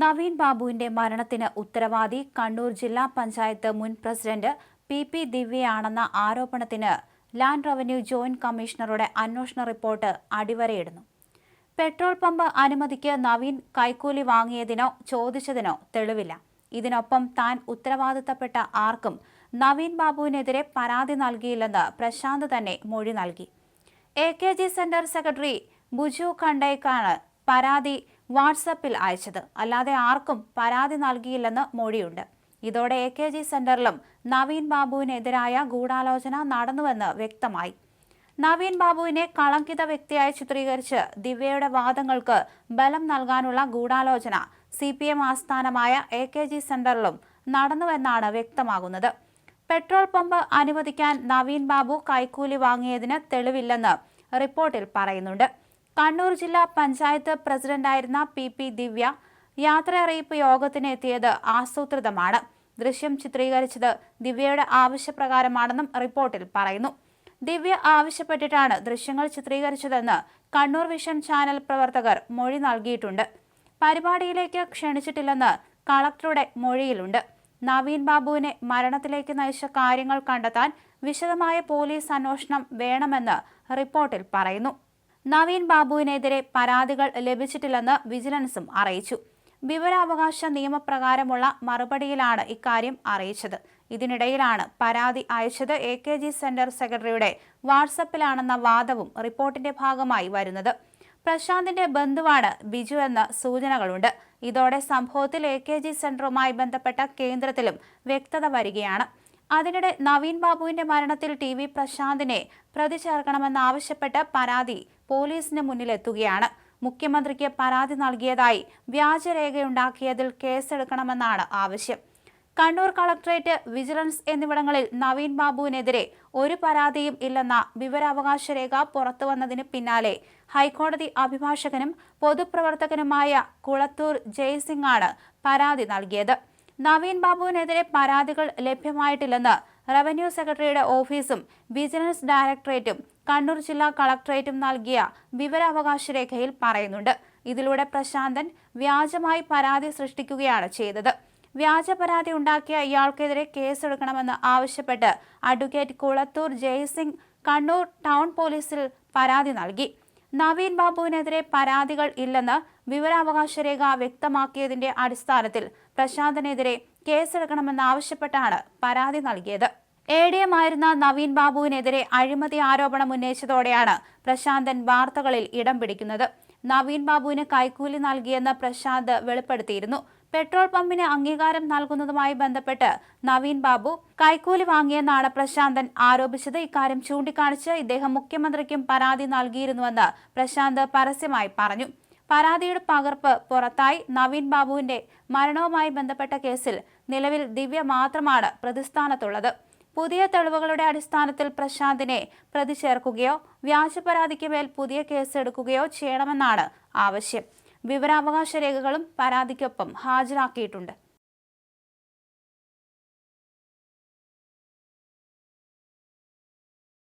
നവീൻ ബാബുവിന്റെ മരണത്തിന് ഉത്തരവാദി കണ്ണൂർ ജില്ലാ പഞ്ചായത്ത് മുൻ പ്രസിഡന്റ് പി പി ദിവ്യയാണെന്ന ആരോപണത്തിന് ലാൻഡ് റവന്യൂ ജോയിന്റ് കമ്മീഷണറുടെ അന്വേഷണ റിപ്പോർട്ട് അടിവരയിടുന്നു. പെട്രോൾ പമ്പ് അനുമതിക്ക് നവീൻ കൈക്കൂലി വാങ്ങിയതിനോ ചോദിച്ചതിനോ തെളിവില്ല. ഇതിനൊപ്പം താൻ ഉത്തരവാദിത്തപ്പെട്ട ആർക്കും നവീൻ ബാബുവിനെതിരെ പരാതി നൽകിയില്ലെന്ന് പ്രശാന്ത് തന്നെ മൊഴി നൽകി. A K G centre secretary ബുജു ഖണ്ടയ്ക്കാണ് പരാതി വാട്സപ്പിൽ അയച്ചത്. അല്ലാതെ ആർക്കും പരാതി നൽകിയില്ലെന്ന് മൊഴിയുണ്ട്. ഇതോടെ എ കെ ജി സെന്ററിലും നവീൻ ബാബുവിനെതിരായ ഗൂഢാലോചന നടന്നുവെന്ന് വ്യക്തമായി. നവീൻ ബാബുവിനെ കളങ്കിത വ്യക്തിയായി ചിത്രീകരിച്ച് ദിവ്യയുടെ വാദങ്ങൾക്ക് ബലം നൽകാനുള്ള ഗൂഢാലോചന സി പി എം ആസ്ഥാനമായ എ കെ ജി സെന്ററിലും നടന്നുവെന്നാണ് വ്യക്തമാകുന്നത്. പെട്രോൾ പമ്പ് അനുവദിക്കാൻ നവീൻ ബാബു കൈക്കൂലി വാങ്ങിയതിന് തെളിവില്ലെന്ന് റിപ്പോർട്ടിൽ പറയുന്നുണ്ട്. കണ്ണൂർ ജില്ലാ പഞ്ചായത്ത് പ്രസിഡന്റായിരുന്ന പി പി ദിവ്യ യാത്രയറിയിപ്പ് യോഗത്തിന് എത്തിയത് ആസൂത്രിതമാണ്. ദൃശ്യം ചിത്രീകരിച്ചത് ദിവ്യയുടെ ആവശ്യപ്രകാരമാണെന്നും റിപ്പോർട്ടിൽ പറയുന്നു. ദിവ്യ ആവശ്യപ്പെട്ടിട്ടാണ് ദൃശ്യങ്ങൾ ചിത്രീകരിച്ചതെന്ന് കണ്ണൂർ വിഷൻ ചാനൽ പ്രവർത്തകർ മൊഴി നൽകിയിട്ടുണ്ട്. പരിപാടിയിലേക്ക് ക്ഷണിച്ചിട്ടില്ലെന്ന് കളക്ടറുടെ മൊഴിയിലുണ്ട്. നവീൻ ബാബുവിനെ മരണത്തിലേക്ക് നയിച്ച കാര്യങ്ങൾ കണ്ടെത്താൻ വിശദമായ പോലീസ് അന്വേഷണം വേണമെന്ന് റിപ്പോർട്ടിൽ പറയുന്നു. നവീൻ ബാബുവിനെതിരെ പരാതികൾ ലഭിച്ചിട്ടില്ലെന്ന് വിജിലൻസും അറിയിച്ചു. വിവരാവകാശ നിയമപ്രകാരമുള്ള മറുപടിയിലാണ് ഇക്കാര്യം അറിയിച്ചത്. ഇതിനിടയിലാണ് പരാതി അയച്ചത് എ കെ ജി സെന്റർ സെക്രട്ടറിയുടെ വാട്സപ്പിലാണെന്ന വാദവും റിപ്പോർട്ടിന്റെ ഭാഗമായി വരുന്നത്. പ്രശാന്തിന്റെ ബന്ധുവാണ് ബിജു എന്ന സൂചനകളുണ്ട്. ഇതോടെ സംഭവത്തിൽ എ കെ ജി സെന്ററുമായി ബന്ധപ്പെട്ട കേന്ദ്രത്തിലും വ്യക്തത വരികയാണ്. അതിനിടെ നവീൻ ബാബുവിന്റെ മരണത്തിൽ ടി വി പ്രശാന്തിനെ പ്രതി ചേർക്കണമെന്നാവശ്യപ്പെട്ട് പരാതി പോലീസിന് മുന്നിലെത്തുകയാണ്. മുഖ്യമന്ത്രിക്ക് പരാതി നൽകിയതായി വ്യാജരേഖയുണ്ടാക്കിയതിൽ കേസെടുക്കണമെന്നാണ് ആവശ്യം. കണ്ണൂർ കളക്ടറേറ്റ് വിജിലൻസ് എന്നിവിടങ്ങളിൽ നവീൻ ബാബുവിനെതിരെ ഒരു പരാതിയും ഇല്ലെന്ന വിവരാവകാശ രേഖ പുറത്തുവന്നതിന് പിന്നാലെ ഹൈക്കോടതി അഭിഭാഷകനും പൊതുപ്രവർത്തകനുമായ കുളത്തൂർ ജയ്സിംഗ് ആണ് പരാതി നൽകിയത്. നവീൻ ബാബുവിനെതിരെ പരാതികൾ ലഭ്യമായിട്ടില്ലെന്ന് റവന്യൂ സെക്രട്ടറിയുടെ ഓഫീസും വിജിലൻസ് ഡയറക്ടറേറ്റും കണ്ണൂർ ജില്ലാ കളക്ടറേറ്റും നൽകിയ വിവരാവകാശ രേഖയിൽ പറയുന്നുണ്ട്. ഇതിലൂടെ പ്രശാന്തൻ വ്യാജമായി പരാതി സൃഷ്ടിക്കുകയാണ് ചെയ്തത്. വ്യാജ പരാതി ഉണ്ടാക്കിയ ഇയാൾക്കെതിരെ കേസെടുക്കണമെന്ന് ആവശ്യപ്പെട്ട് അഡ്വക്കേറ്റ് കുളത്തൂർ ജയസിംഗ് കണ്ണൂർ ടൗൺ പോലീസിൽ പരാതി നൽകി. നവീൻ ബാബുവിനെതിരെ പരാതികൾ ഇല്ലെന്ന് വിവരാവകാശ രേഖ വ്യക്തമാക്കിയതിന്റെ അടിസ്ഥാനത്തിൽ പ്രശാന്തനെതിരെ കേസെടുക്കണമെന്നാവശ്യപ്പെട്ടാണ് പരാതി നൽകിയത്. എ ഡി എം ആയിരുന്ന നവീൻ ബാബുവിനെതിരെ അഴിമതി ആരോപണം ഉന്നയിച്ചതോടെയാണ് പ്രശാന്തൻ വാർത്തകളിൽ ഇടം പിടിക്കുന്നത്. നവീൻ ബാബുവിന് കൈക്കൂലി നൽകിയെന്ന് പ്രശാന്ത് വെളിപ്പെടുത്തിയിരുന്നു. പെട്രോൾ പമ്പിന് അംഗീകാരം നൽകുന്നതുമായി ബന്ധപ്പെട്ട് നവീൻ ബാബു കൈക്കൂലി വാങ്ങിയെന്നാണ് പ്രശാന്തൻ ആരോപിച്ചത്. ഇക്കാര്യം ചൂണ്ടിക്കാണിച്ച് ഇദ്ദേഹം മുഖ്യമന്ത്രിക്കും പരാതി നൽകിയിരുന്നുവെന്ന് പ്രശാന്ത് പരസ്യമായി പറഞ്ഞു. പരാതിയുടെ പകർപ്പ് പുറത്തായി നവീൻ ബാബുവിന്റെ മരണവുമായി ബന്ധപ്പെട്ട കേസിൽ നിലവിൽ ദിവ്യ മാത്രമാണ് പ്രതിസ്ഥാനത്തുള്ളത്. പുതിയ തെളിവുകളുടെ അടിസ്ഥാനത്തിൽ പ്രശാന്തിനെ പ്രതി ചേർക്കുകയോ വ്യാജ പരാതിക്ക് മേൽ പുതിയ കേസ് എടുക്കുകയോ ചെയ്യണമെന്നാണ് ആവശ്യം. വിവരാവകാശ രേഖകളും പരാതിക്കൊപ്പം ഹാജരാക്കിയിട്ടുണ്ട്